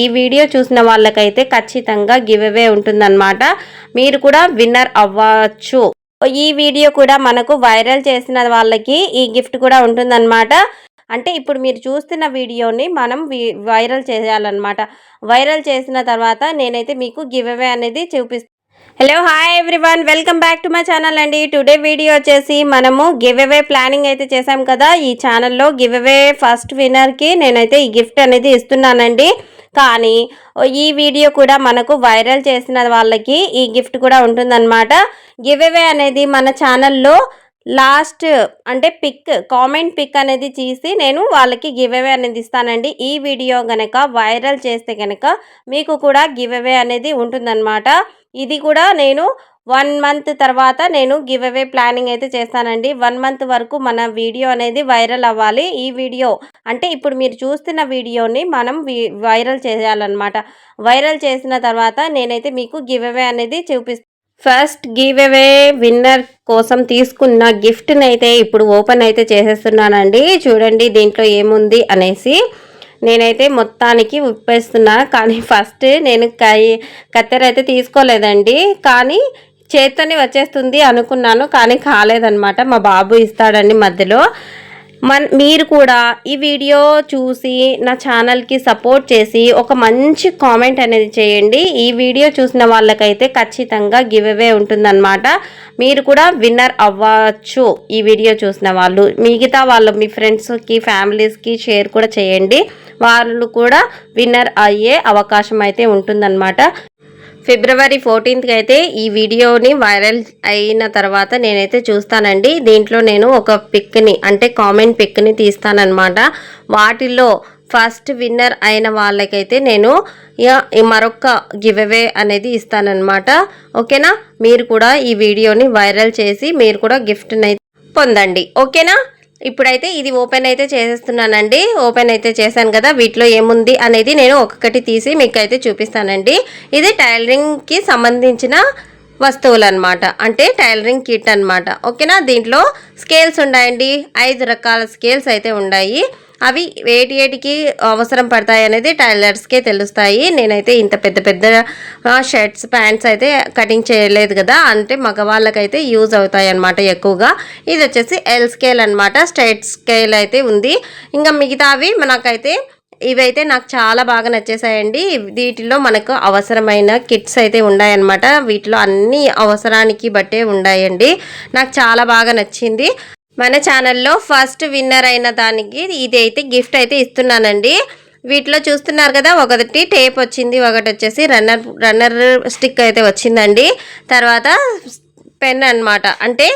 ఈ వీడియో చూసిన వాళ్ళకైతే ఖచ్చితంగా గివ్ అవే ఉంటుందన్నమాట. మీరు కూడా విన్నర్ అవ్వచ్చు. ఈ వీడియో కూడా మనకు వైరల్ చేసిన వాళ్ళకి ఈ గిఫ్ట్ కూడా ఉంటుందన్నమాట. అంటే ఇప్పుడు మీరు చూస్తున్న వీడియోని మనం వైరల్ చేయాలన్నమాట. వైరల్ చేసిన తర్వాత నేనైతే మీకు గివ్ అవే అనేది చూపిస్తాను hello hi everyone. Welcome back to my channel అండి. టుడే వీడియో వచ్చేసి మనము గివ్ అవే ప్లానింగ్ అయితే చేసాం కదా. ఈ ఛానల్లో గివ్ అవే ఫస్ట్ విన్నర్కి నేనైతే ఈ గిఫ్ట్ అనేది ఇస్తున్నానండి. కానీ ఈ వీడియో కూడా మనకు వైరల్ చేసిన వాళ్ళకి ఈ గిఫ్ట్ కూడా ఉంటుందన్నమాట. గివ్ అవే అనేది మన ఛానల్లో లాస్ట్ అంటే పిక్ కామెంట్ పిక్ అనేది తీసి నేను వాళ్ళకి గివ్ అవే అనేది ఇస్తానండి. ఈ వీడియో కనుక వైరల్ చేస్తే కనుక మీకు కూడా గివ్ అవే అనేది ఉంటుందన్నమాట. ఇది కూడా నేను వన్ మంత్ తర్వాత నేను గివ్ అవే ప్లానింగ్ అయితే చేస్తానండి. వన్ మంత్ వరకు మన వీడియో అనేది వైరల్ అవ్వాలి. ఈ వీడియో అంటే ఇప్పుడు మీరు చూస్తున్న వీడియోని మనం వైరల్ చేయాలన్నమాట. వైరల్ చేసిన తర్వాత నేనైతే మీకు గివ్ అవే అనేది చూపిస్తాను ఫస్ట్ గివ్ అవే విన్నర్ కోసం తీసుకున్న గిఫ్ట్ని అయితే ఇప్పుడు ఓపెన్ అయితే చేసేస్తున్నానండి. చూడండి దీంట్లో ఏముంది అనేసి నేనైతే మొత్తానికి ఉప్పేస్తున్నా. కానీ ఫస్ట్ నేను కై కత్తెర అయితే తీసుకోలేదండి. కానీ చేత్తోనే వచ్చేస్తుంది అనుకున్నాను కానీ కాలేదనమాట మా బాబు ఇస్తాడండి మధ్యలో. మన్ మీరు కూడా ఈ వీడియో చూసి నా ఛానల్కి సపోర్ట్ చేసి ఒక మంచి కామెంట్ అనేది చేయండి. ఈ వీడియో చూసిన వాళ్ళకైతే ఖచ్చితంగా గివ్ అవే ఉంటుందన్నమాట. మీరు కూడా విన్నర్ అవ్వచ్చు ఈ వీడియో చూసిన వాళ్ళు. మిగతా వాళ్ళు మీ ఫ్రెండ్స్కి ఫ్యామిలీస్కి షేర్ కూడా చేయండి. వాళ్ళు కూడా విన్నర్ అయ్యే అవకాశం అయితే ఉంటుందన్నమాట. ఫిబ్రవరి ఫోర్టీన్త్కి అయితే ఈ వీడియోని వైరల్ అయిన తర్వాత నేనైతే చూస్తానండి. దీంట్లో నేను ఒక పిక్ని అంటే కామెంట్ పిక్ని తీస్తానన్నమాట. వాటిల్లో ఫస్ట్ విన్నర్ అయిన వాళ్ళకైతే నేను మరొక గివ్ అవే అనేది ఇస్తానన్నమాట. ఓకేనా? మీరు కూడా ఈ వీడియోని వైరల్ చేసి మీరు కూడా గిఫ్ట్ని పొందండి. ఓకేనా? ఇప్పుడైతే ఇది ఓపెన్ అయితే చేసేస్తున్నానండి. ఓపెన్ అయితే చేశాను కదా వీటిలో ఏముంది అనేది నేను ఒక్కొక్కటి తీసి మీకు అయితే చూపిస్తానండి. ఇది టైలరింగ్కి సంబంధించిన వస్తువులు అనమాట అంటే టైలరింగ్ కిట్ అనమాట ఓకేనా? దీంట్లో స్కేల్స్ ఉన్నాయండి. ఐదు రకాల స్కేల్స్ అయితే ఉన్నాయి. అవి వేటి ఏటికి అవసరం పడతాయి అనేది టైలర్స్కే తెలుస్తాయి. నేనైతే ఇంత పెద్ద పెద్ద షర్ట్స్ ప్యాంట్స్ అయితే కటింగ్ చేయలేదు కదా. అంటే మగవాళ్ళకైతే యూజ్ అవుతాయి అనమాట ఎక్కువగా. ఇది వచ్చేసి ఎల్ స్కేల్ అనమాట స్ట్రైట్ స్కేల్ అయితే ఉంది. ఇంకా మిగతావి నాకైతే ఇవైతే నాకు చాలా బాగా నచ్చేసాయండి. వీటిలో మనకు అవసరమైన కిట్స్ అయితే ఉన్నాయన్నమాట వీటిలో అన్ని అవసరానికి బట్టే ఉన్నాయండి నాకు చాలా బాగా నచ్చింది. మన ఛానల్లో ఫస్ట్ విన్నర్ అయిన దానికి ఇది అయితే గిఫ్ట్ అయితే ఇస్తున్నానండి. వీటిలో చూస్తున్నారు కదా ఒకటి టేప్ వచ్చింది ఒకటి వచ్చేసి రన్నర్ రన్నర్ స్టిక్ అయితే వచ్చిందండి. తర్వాత పెన్ అనమాట అంటే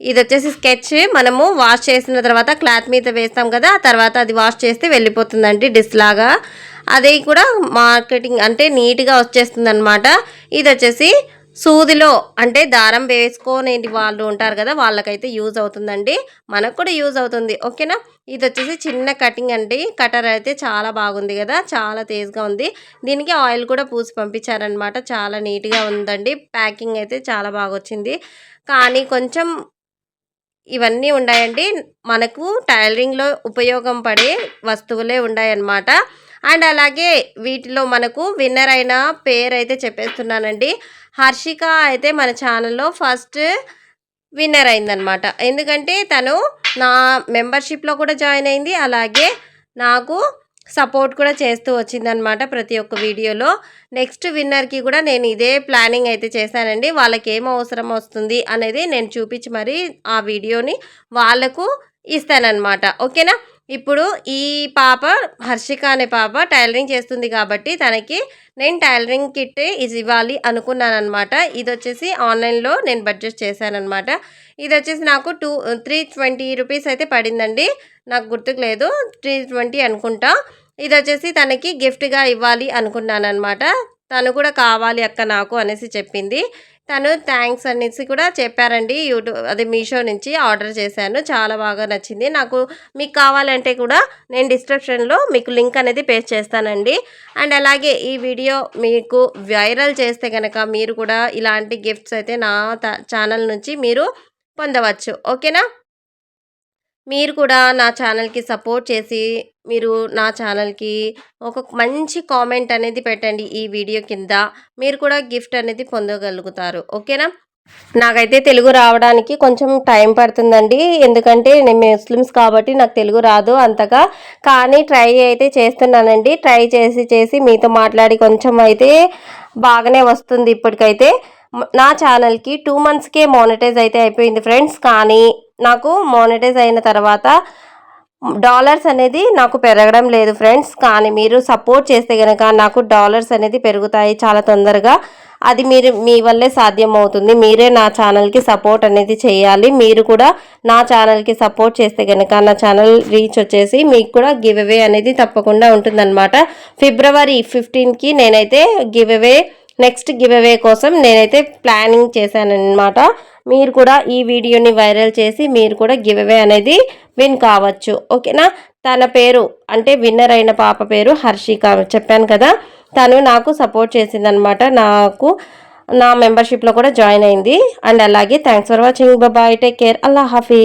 ఇది వచ్చేసి స్కెచ్ మనము వాష్ చేసిన తర్వాత క్లాత్ మీద వేస్తాం కదా తర్వాత అది వాష్ చేస్తే వెళ్ళిపోతుందండి డిస్ లాగా. అది కూడా మార్కెటింగ్ అంటే నీట్గా వచ్చేస్తుంది అనమాట ఇది వచ్చేసి సూదిలో అంటే దారం వేసుకొని వాళ్ళు ఉంటారు కదా వాళ్ళకైతే యూజ్ అవుతుందండి. మనకు కూడా యూజ్ అవుతుంది. ఓకేనా? ఇది వచ్చేసి చిన్న కటింగ్ అండి. కటర్ అయితే చాలా బాగుంది కదా చాలా తేజ్గా ఉంది. దీనికి ఆయిల్ కూడా పూసి పంపించారనమాట. చాలా నీట్గా ఉందండి. ప్యాకింగ్ అయితే చాలా బాగా వచ్చింది. కానీ కొంచెం ఇవన్నీ ఉన్నాయండి మనకు టైలరింగ్లో ఉపయోగం పడే వస్తువులే ఉన్నాయన్నమాట అండ్ అలాగే వీటిలో మనకు విన్నర్ అయిన పేరు అయితే చెప్పేస్తున్నానండి. హర్షిక అయితే మన ఛానల్లో ఫస్ట్ విన్నర్ అయిందనమాట ఎందుకంటే తను నా మెంబర్షిప్లో కూడా జాయిన్ అయింది. అలాగే నాకు సపోర్ట్ కూడా చేస్తూ వచ్చిందనమాట ప్రతి ఒక్క వీడియోలో. నెక్స్ట్ విన్నర్కి కూడా నేను ఇదే ప్లానింగ్ అయితే చేశానండి. వాళ్ళకి ఏం అవసరం వస్తుంది అనేది నేను చూపించి మరి ఆ వీడియోని వాళ్ళకు ఇస్తానన్నమాట. ఓకేనా? ఇప్పుడు ఈ పాప హర్షిక అనే పాప టైలరింగ్ చేస్తుంది కాబట్టి తనకి నేను టైలరింగ్ కిట్ ఇది ఇవ్వాలి అనుకున్నాను అనమాట ఇది వచ్చేసి ఆన్లైన్లో నేను బడ్జెట్ చేశానమాట ఇది వచ్చేసి నాకు టూ త్రీ ట్వంటీ రూపీస్ అయితే పడిందండి. నాకు గుర్తుకు లేదు. త్రీ ట్వంటీ అనుకుంటా. ఇది వచ్చేసి తనకి గిఫ్ట్గా ఇవ్వాలి అనుకున్నాను అనమాట తను కూడా కావాలి అక్క నాకు అనేసి చెప్పింది. తను థ్యాంక్స్ అనేసి కూడా చెప్పారండి. యూట్యూబ్ అదే మీషో నుంచి ఆర్డర్ చేశాను. చాలా బాగా నచ్చింది. నాకు మీకు కావాలంటే కూడా నేను డిస్క్రిప్షన్లో మీకు లింక్ అనేది పేస్ట్ చేస్తానండి. అండ్ అలాగే ఈ వీడియో మీకు వైరల్ చేస్తే కనుక మీరు కూడా ఇలాంటి గిఫ్ట్స్ అయితే నా ఛానల్ నుంచి మీరు పొందవచ్చు. ఓకేనా? మీరు కూడా నా ఛానల్కి సపోర్ట్ చేసి మీరు నా ఛానల్కి ఒక మంచి కామెంట్ అనేది పెట్టండి ఈ వీడియో కింద. మీరు కూడా గిఫ్ట్ అనేది పొందగలుగుతారు. ఓకేనా? నాకైతే తెలుగు రావడానికి కొంచెం టైం పడుతుందండి. ఎందుకంటే నేను ముస్లిమ్స్ కాబట్టి నాకు తెలుగు రాదు అంతగా. కానీ ట్రై అయితే చేస్తున్నానండి. ట్రై చేసి చేసి మీతో మాట్లాడి కొంచెం అయితే బాగానే వస్తుంది ఇప్పటికైతే. నా ఛానల్కి టూ మంత్స్కే మానిటైజ్ అయితే అయిపోయింది ఫ్రెండ్స్. కానీ నాకు మానిటైజ్ అయిన తర్వాత డాలర్స్ అనేది నాకు పెరగడం లేదు ఫ్రెండ్స్ కానీ మీరు సపోర్ట్ చేస్తే కనుక నాకు డాలర్స్ అనేది పెరుగుతాయి చాలా తొందరగా. అది మీరు మీ వల్లే సాధ్యం అవుతుంది మీరే నా ఛానల్కి సపోర్ట్ అనేది చేయాలి. మీరు కూడా నా ఛానల్కి సపోర్ట్ చేస్తే కనుక నా ఛానల్ రీచ్ వచ్చేసి మీకు కూడా గివ్ అవే అనేది తప్పకుండా ఉంటుందన్నమాట. ఫిబ్రవరి ఫిఫ్టీన్కి నేనైతే give away next give away కోసం నేనైతే ప్లానింగ్ చేశానమాట మీరు కూడా ఈ వీడియోని వైరల్ చేసి మీరు కూడా గివ్ అవే అనేది విన్ కావచ్చు. ఓకేనా? తన పేరు అంటే విన్నర్ అయిన పాప పేరు హర్షిక చెప్పాను కదా? తను నాకు సపోర్ట్ చేసిందనమాట నాకు నా మెంబర్షిప్లో కూడా జాయిన్ అయింది. అండ్ అలాగే thanks for watching bye take care Allah హాఫీ